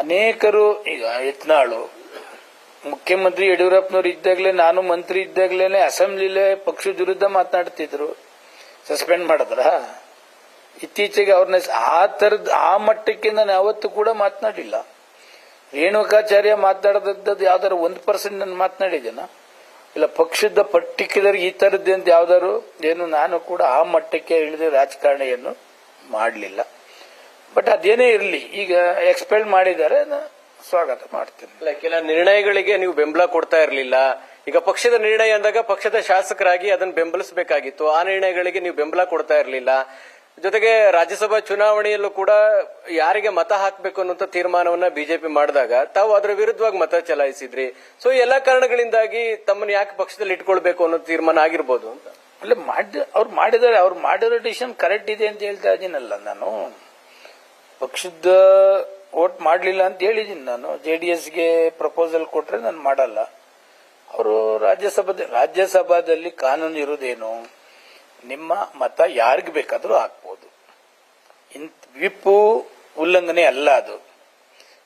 ಅನೇಕರು, ಈಗ ಯತ್ನಾಳು ಮುಖ್ಯಮಂತ್ರಿ ಯಡಿಯೂರಪ್ಪನವ್ರು ಇದ್ದಾಗಲೇ, ನಾನು ಮಂತ್ರಿ ಇದ್ದಾಗಲೇ ಅಸೆಂಬ್ಲಿಲೇ ಪಕ್ಷದ ವಿರುದ್ಧ ಮಾತನಾಡ್ತಿದ್ರು. ಸಸ್ಪೆಂಡ್ ಮಾಡಿದ್ರ? ಇತ್ತೀಚೆಗೆ ಅವ್ರನ್ನ ಆ ತರದ ಆ ಮಟ್ಟಕ್ಕೆ ನಾನು ಯಾವತ್ತೂ ಕೂಡ ಮಾತನಾಡಿಲ್ಲ. ರೇಣುಕಾಚಾರ್ಯ ಮಾತನಾಡದದ್ದು ಯಾವ್ದಾರು ಒಂದು ಪರ್ಸೆಂಟ್ ನಾನು ಮಾತನಾಡಿದ್ದೇನ? ಇಲ್ಲ, ಪಕ್ಷದ ಪರ್ಟಿಕ್ಯುಲರ್ ಈ ತರದ್ದು ಅಂತ ಯಾವ್ದಾರು ಏನು ನಾನು ಕೂಡ ಆ ಮಟ್ಟಕ್ಕೆ ಇಳಿದ ರಾಜಕಾರಣಿಯನ್ನು ಮಾಡಲಿಲ್ಲ. ಬಟ್ ಅದೇನೇ ಇರಲಿ ಈಗ ಎಕ್ಸ್ಪೆಲ್ ಮಾಡಿದ್ದಾರೆ ಸ್ವಾಗತ ಮಾಡ್ತೇನೆ. ಅಲ್ಲ ಕೆಲ ನಿರ್ಣಯಗಳಿಗೆ ನೀವು ಬೆಂಬಲ ಕೊಡ್ತಾ ಇರಲಿಲ್ಲ. ಈಗ ಪಕ್ಷದ ನಿರ್ಣಯ ಅಂದಾಗ ಪಕ್ಷದ ಶಾಸಕರಾಗಿ ಅದನ್ನು ಬೆಂಬಲಿಸಬೇಕಾಗಿತ್ತು. ಆ ನಿರ್ಣಯಗಳಿಗೆ ನೀವು ಬೆಂಬಲ ಕೊಡ್ತಾ ಇರಲಿಲ್ಲ. ಜೊತೆಗೆ ರಾಜ್ಯಸಭಾ ಚುನಾವಣೆಯಲ್ಲೂ ಕೂಡ ಯಾರಿಗೆ ಮತ ಹಾಕಬೇಕು ಅನ್ನುವಂತ ತೀರ್ಮಾನವನ್ನ ಬಿಜೆಪಿ ಮಾಡಿದಾಗ ತಾವು ಅದರ ವಿರುದ್ಧವಾಗಿ ಮತ ಚಲಾಯಿಸಿದ್ರಿ. ಸೊ ಎಲ್ಲ ಎಲ್ಲಾ ಕಾರಣಗಳಿಂದಾಗಿ ತಮ್ಮನ್ನು ಯಾಕೆ ಪಕ್ಷದಲ್ಲಿ ಇಟ್ಕೊಳ್ಬೇಕು ಅನ್ನೋ ತೀರ್ಮಾನ ಆಗಿರ್ಬೋದು ಅಂತ? ಅಲ್ಲ ಮಾಡಿ ಅವ್ರು ಮಾಡಿದ್ದಾರೆ ಅವ್ರು ಮಾಡಿರೋ ಡಿಸಿಷನ್ ಕರೆಕ್ಟ್ ಇದೆ ಅಂತ ಹೇಳ್ತಾ ಇದ್ದೀನಲ್ಲ ನಾನು. ಪಕ್ಷದ ವೋಟ್ ಮಾಡಲಿಲ್ಲ ಅಂತ ಹೇಳಿದ್ದೀನಿ ನಾನು. ಜೆ ಡಿ ಎಸ್ಗೆ ಪ್ರಪೋಸಲ್ ಕೊಟ್ರೆ ನಾನು ಮಾಡಲ್ಲ. ಅವರು ರಾಜ್ಯಸಭಾ ರಾಜ್ಯಸಭಾದಲ್ಲಿ ಕಾನೂನು ಇರುವುದೇನು? ನಿಮ್ಮ ಮತ ಯಾರಿಗೆ ಬೇಕಾದರೂ ಹಾಕ್ಬೋದು. ವಿಪ್, ಉಲ್ಲಂಘನೆ ಅಲ್ಲ ಅದು.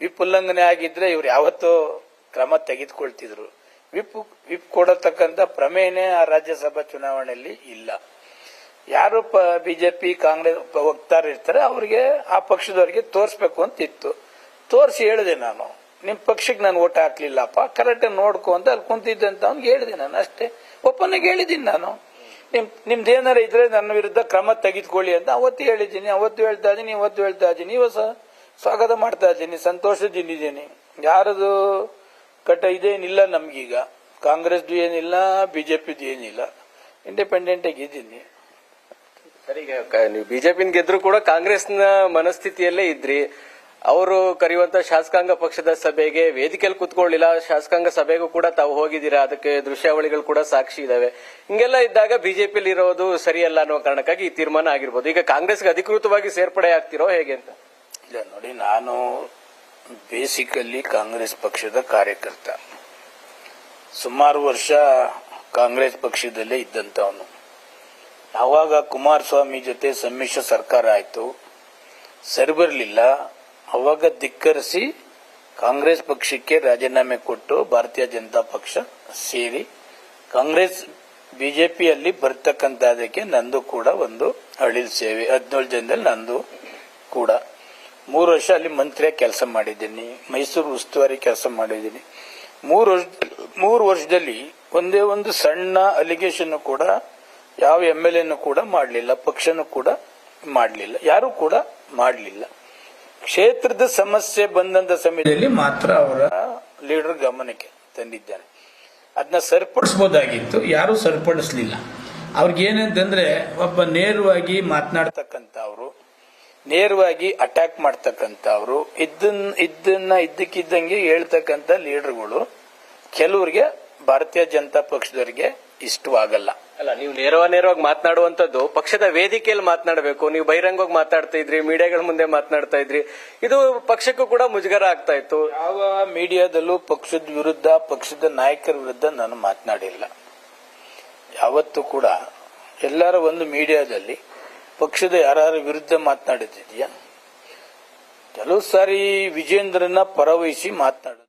ವಿಪ್ ಉಲ್ಲಂಘನೆ ಆಗಿದ್ರೆ ಇವ್ರು ಯಾವತ್ತೋ ಕ್ರಮ ತೆಗೆದುಕೊಳ್ತಿದ್ರು. ವಿಪ್ ವಿಪ್ ಕೊಡತಕ್ಕಂಥ ಪ್ರಮೇಯನೇ ಆ ರಾಜ್ಯಸಭಾ ಚುನಾವಣೆಯಲ್ಲಿ ಇಲ್ಲ. ಯಾರು ಬಿಜೆಪಿ, ಕಾಂಗ್ರೆಸ್ ವಕ್ತಾರ ಇರ್ತಾರೆ, ಅವರಿಗೆ ಆ ಪಕ್ಷದವರಿಗೆ ತೋರಿಸ್ಬೇಕು ಅಂತ ಇತ್ತು. ತೋರಿಸಿ ಹೇಳಿದೆ ನಾನು. ನಿಮ್ ಪಕ್ಷಕ್ಕೆ ನಾನು ಓಟ್ ಹಾಕ್ಲಿಲ್ಲಪ್ಪ, ಕರೆಕ್ಟ್ ನೋಡ್ಕೊ ಅಂತ ಅಲ್ಲಿ ಕುಂತಿದ್ದೆ ಅಂತ ಅವ್ನಿಗೆ ಹೇಳಿದೆ ನಾನು ಅಷ್ಟೇ. ಒಪ್ಪನಿಗೆ ಹೇಳಿದ್ದೀನಿ ನಾನು. ನಿಮ್, ನಿಮ್ದು ಏನಾರ ಇದ್ರೆ ನನ್ನ ವಿರುದ್ಧ ಕ್ರಮ ತೆಗೆದುಕೊಳ್ಳಿ ಅಂತ ಅವತ್ತು ಹೇಳಿದ್ದೀನಿ. ಅವತ್ತು ಹೇಳ್ತಾ ಇದ್ದೀನಿ, ಇವತ್ತು ಹೇಳ್ತಾ ಇದ್ದೀನಿ. ಇವಸ ಸ್ವಾಗತ ಮಾಡ್ತಾ ಇದ್ದೀನಿ ಸಂತೋಷದಿಂದಿದ್ದೀನಿ ಯಾರದು ಕಟ್ಟ ಇದೇನಿಲ್ಲ ನಮ್ಗೀಗ. ಕಾಂಗ್ರೆಸ್ದು ಏನಿಲ್ಲ, ಬಿಜೆಪಿದು ಏನಿಲ್ಲ. ಇಂಡಿಪೆಂಡೆಂಟ್ ಆಗಿ ಇದ್ದೀನಿ ಸರಿ ಈಗ ಕ- ನೀವು ಬಿಜೆಪಿ ಗೆದ್ರು ಕೂಡ ಕಾಂಗ್ರೆಸ್ನ ಮನಸ್ಥಿತಿಯಲ್ಲೇ ಇದ್ರಿ. ಅವರು ಕರೆಯುವಂತ ಶಾಸಕಾಂಗ ಪಕ್ಷದ ಸಭೆಗೆ ವೇದಿಕೆಯಲ್ಲಿ ಕುತ್ಕೊಳ್ಳಿಲ್ಲ. ಶಾಸಕಾಂಗ ಸಭೆಗೂ ಕೂಡ ತಾವು ಹೋಗಿದ್ದೀರಾ? ಅದಕ್ಕೆ ದೃಶ್ಯಾವಳಿಗಳು ಕೂಡ ಸಾಕ್ಷಿ ಇದಾವೆ. ಹಿಂಗೆಲ್ಲ ಇದ್ದಾಗ ಬಿಜೆಪಿಯಲ್ಲಿ ಇರೋದು ಸರಿಯಲ್ಲ ಅನ್ನೋ ಕಾರಣಕ್ಕಾಗಿ ಈ ತೀರ್ಮಾನ ಆಗಿರ್ಬೋದು. ಈಗ ಕಾಂಗ್ರೆಸ್ಗೆ ಅಧಿಕೃತವಾಗಿ ಸೇರ್ಪಡೆ ಆಗ್ತಿರೋ ಹೇಗೆ ಅಂತ? ಇಲ್ಲ, ನೋಡಿ, ನಾನು ಬೇಸಿಕಲ್ಲಿ ಕಾಂಗ್ರೆಸ್ ಪಕ್ಷದ ಕಾರ್ಯಕರ್ತ. ಸುಮಾರು ವರ್ಷ ಕಾಂಗ್ರೆಸ್ ಪಕ್ಷದಲ್ಲೇ ಇದ್ದಂತವನು ಯಾವಾಗ ಕುಮಾರಸ್ವಾಮಿ ಜೊತೆ ಸಮ್ಮಿಶ್ರ ಸರ್ಕಾರ ಆಯಿತು. ಸರಿ ಬರಲಿಲ್ಲ. ಅವಾಗ ಧಿಕ್ಕರಿಸಿ ಕಾಂಗ್ರೆಸ್ ಪಕ್ಷಕ್ಕೆ ರಾಜೀನಾಮೆ ಕೊಟ್ಟು ಭಾರತೀಯ ಜನತಾ ಪಕ್ಷ ಸೇರಿ ಕಾಂಗ್ರೆಸ್ ಬಿಜೆಪಿಯಲ್ಲಿ ಬರ್ತಕ್ಕಂಥದಕ್ಕೆ ನಂದು ಕೂಡ ಒಂದು ಅಳಿಲ್ ಸೇವೆ. ಹದಿನೇಳು ಜನದಲ್ಲಿ ನಂದು ಕೂಡ. ಮೂರು ವರ್ಷ ಅಲ್ಲಿ ಮಂತ್ರಿಯಾಗಿ ಕೆಲಸ ಮಾಡಿದ್ದೀನಿ. ಮೈಸೂರು ಉಸ್ತುವಾರಿ ಕೆಲಸ ಮಾಡಿದ್ದೀನಿ. ಮೂರು ವರ್ಷ, ಮೂರು ವರ್ಷದಲ್ಲಿ ಒಂದೇ ಒಂದು ಸಣ್ಣ ಅಲಿಗೇಷನ್ ಕೂಡ ಯಾವ ಎಂ ಎಲ್ ಎನ್ನು ಕೂಡ ಮಾಡಲಿಲ್ಲ, ಪಕ್ಷನೂ ಕೂಡ ಮಾಡಲಿಲ್ಲ, ಯಾರು ಕೂಡ ಮಾಡಲಿಲ್ಲ. ಕ್ಷೇತ್ರದ ಸಮಸ್ಯೆ ಬಂದಂತ ಸಮಯದಲ್ಲಿ ಮಾತ್ರ ಅವರ ಲೀಡರ್ ಗಮನಕ್ಕೆ ತಂದಿದ್ದಾನೆ ಅದನ್ನ ಸರಿಪಡಿಸಬಹುದಾಗಿತ್ತು ಯಾರು ಸರಿಪಡಿಸಲಿಲ್ಲ. ಅವ್ರಿಗೇನಂತಂದ್ರೆ ಒಬ್ಬ ನೇರವಾಗಿ ಮಾತನಾಡ್ತಕ್ಕಂತ ಅವರು ನೇರವಾಗಿ ಅಟ್ಯಾಕ್ ಮಾಡ್ತಕ್ಕಂಥವ್ರು ಇದನ್ನ ಇದನ್ನ ಇದ್ದಕ್ಕಿದ್ದಂಗೆ ಹೇಳ್ತಕ್ಕಂಥ ಲೀಡರ್ಗಳು ಕೆಲವರಿಗೆ ಭಾರತೀಯ ಜನತಾ ಪಕ್ಷದವರಿಗೆ ಇಷ್ಟವಾಗಲ್ಲ. ಅಲ್ಲ ನೀವು ನೇರವ ನೇರವಾಗಿ ಮಾತನಾಡುವಂತದ್ದು ಪಕ್ಷದ ವೇದಿಕೆಯಲ್ಲಿ ಮಾತನಾಡಬೇಕು ನೀವು ಬಹಿರಂಗವಾಗಿ ಮಾತಾಡ್ತಾ ಇದ್ರಿ ಮೀಡಿಯಾಗಳ ಮುಂದೆ ಮಾತನಾಡ್ತಾ ಇದ್ರಿ ಇದು ಪಕ್ಷಕ್ಕೂ ಕೂಡ ಮುಜುಗರ ಆಗ್ತಾ ಇತ್ತು. ಯಾವ ಮೀಡಿಯಾದಲ್ಲೂ ಪಕ್ಷದ ವಿರುದ್ಧ ಪಕ್ಷದ ನಾಯಕರ ವಿರುದ್ಧ ನಾನು ಮಾತನಾಡಿಲ್ಲ. ಯಾವತ್ತೂ ಕೂಡ ಎಲ್ಲರ ಒಂದು ಮೀಡಿಯಾದಲ್ಲಿ ಪಕ್ಷದ ಯಾರ ವಿರುದ್ಧ ಮಾತನಾಡುತ್ತಿದ್ಯಾ ಕೆಲವು ಸಾರಿ ವಿಜೇಂದ್ರನ ಪರವಹಿಸಿ ಮಾತನಾಡೋದು.